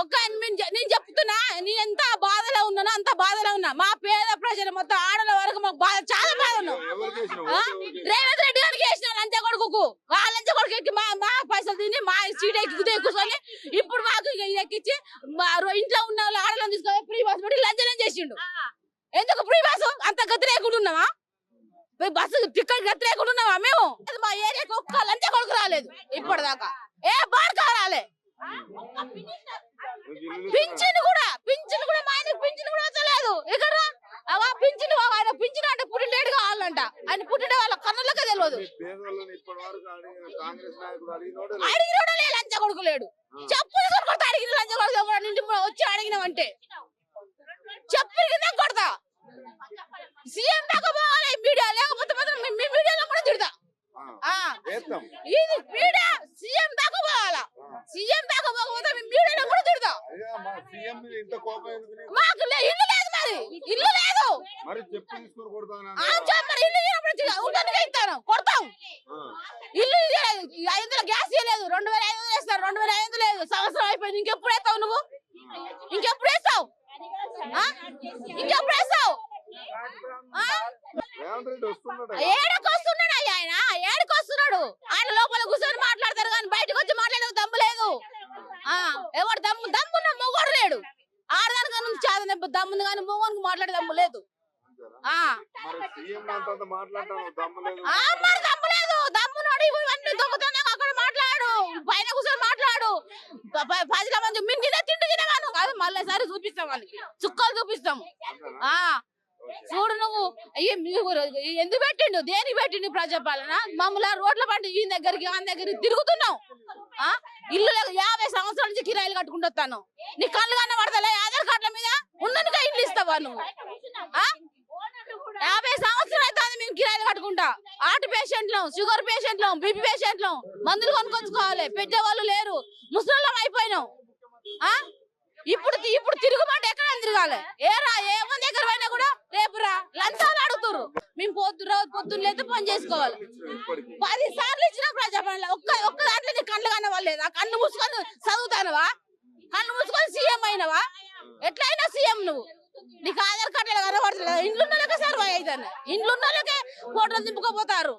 ఒక నేను చెప్తున్నా నీ ఎంత బాధలో ఉన్నానో అంత బాధలో ఉన్నా. మా పేద ప్రజలు మొత్తం ఆడల వరకు మాకు బాధ చాలా బాధ ఉన్నాం. రేవంత్ రెడ్డి గారికి వేసిన లంచ కొడుకు ఆ లంచ కొడుకు ఎక్కి మా మా పైసలు తిని మా సీట్ ఎక్కి కూర్చొని ఇప్పుడు మాకు ఎక్కించి ఇంట్లో ఉన్న వాళ్ళు ఆడలను తీసుకొని ఫ్రీ బస్ పెట్టి లంచనం చేసిండు. ఎందుకు ఫ్రీ బస్ అంత గతి లేకుండా ఉన్నామా బస్సు టికెట్ గతి లేకుండా మేము? మా ఏరియాకి ఒక్క లంచ కొడుకు రాలేదు ఇప్పటిదాకా. ఏ బాడక రాలే ఆయన పుట్టిండే వాళ్ళ కన్నులకే తెలియదు. అడిగినోడే లంచ కొడుకు లేడు. చెప్పులు కొడుకు అడిగిన లంచ కొడుకు కూడా నిండి వచ్చి అడిగినామంటే చెప్పులు కింద కొడతా. సీఎం దాకా పోవాలి మీడియా లేకపోతే మాత్రం మీ- మీడియాలో కూడా తిడతా. ఇది మీడియా సీఎం దాకా పోవాలా సీఎం దాకా పోకపోతే మీ మీడియాలో కూడా తిడతా? మాకు ఇల్లు లేదు మరి. ఇల్లు లేదు. మరి చెప్పు తీసుకొని కొడతాను ఉండడానికి ఇస్తాను కొడతాం. ఇల్లు ఐదు గ్యాస్ ఇవ్వలేదు రెండు వేల ఐదు వేస్తారు. రెండు వేల ఐదు లేదు. సంవత్సరం అయిపోయింది. ఇంకెప్పుడు వేస్తావు నువ్వు? ఇంకెప్పుడు వేస్తావు? ఇంకెప్పుడు వేస్తావు? ఏడకి వస్తున్నాడు అయ్యా ఆయన? ఏడకి వస్తున్నాడు? ఆయన లోపల కూర్చొని మాట్లాడతారు కానీ బయటకు వచ్చి మాట్లాడే దమ్ము లేదు. ఎవరు దమ్ము దమ్మున్న మొగోడు లేడు. ఆడదానికి దమ్ముంది కానీ మొగోనికి మాట్లాడే దమ్ము లేదు. ఆ. మరి సీఎం అంత మాట్లాడతాను దమ్ము లేదు. ఆ మరి దమ్ము లేదు. దమ్ము నోడి ఇవన్నీ దొంగతనంగా అక్కడ మాట్లాడు. పైన కూర్చొని మాట్లాడు. పదిల మంది మేము తినే తిండి తినవాను కాదు మళ్ళీ సారి చూపిస్తాం వాళ్ళకి. చుక్కలు చూపిస్తాం. ఆ. చూడు నువ్వు. ఎందుకు పెట్టిండు? దేనికి పెట్టిండు ప్రజాపాలన? మమ్మల్ని రోడ్ల పండి ఈ దగ్గరికి ఆ దగ్గరికి తిరుగుతున్నాం ఆ? ఇల్లు యాభై సంవత్సరాల నుంచి కిరాయిలు కట్టుకుంటూ వస్తాను. నీ కళ్ళు కన్నా పడతలే ఆధార్ కార్డుల మీద ఉన్ననుగా ఇల్లు ఇస్తావా నువ్వు ఆ? యాభై సంవత్సరాలు అవుతుంది మేము కిరాయిలు కట్టుకుంటా హార్ట్ పేషెంట్లు షుగర్ పేషెంట్లు బీపీ పేషెంట్లు మందులు కొనుక్కొచ్చుకోవాలి. పెట్టేవాళ్ళు లేరు. ముసలిం అయిపోయినాం. ఆ? ఇప్పుడు ఇప్పుడు తిరుగుబాటు ఎక్కడ తిరగాలి. ఏ రా ఏ మంది దగ్గర పోయినా కూడా రేపు రా. లంచాలు అడుగుతారు మేము పొద్దు రోజు పొద్దున్న లేదు పని చేసుకోవాలి. పది సార్లు ఇచ్చిన ప్రజాపణిలో. ఒక్క ఒక్క దాంట్లో నీ కళ్ళు కనవలేదు ఆ కళ్ళు మూసుకొని చదువుతానవా? కళ్ళు మూసుకొని సీఎం అయినవా? ఎట్లయినా సీఎం నువ్వు. నీకు ఆధార్ కార్డు కనబడుతుంది ఇంట్లో సర్వే అయితే ఇంట్లో ఫోటోలు దింపుకోపోతారు.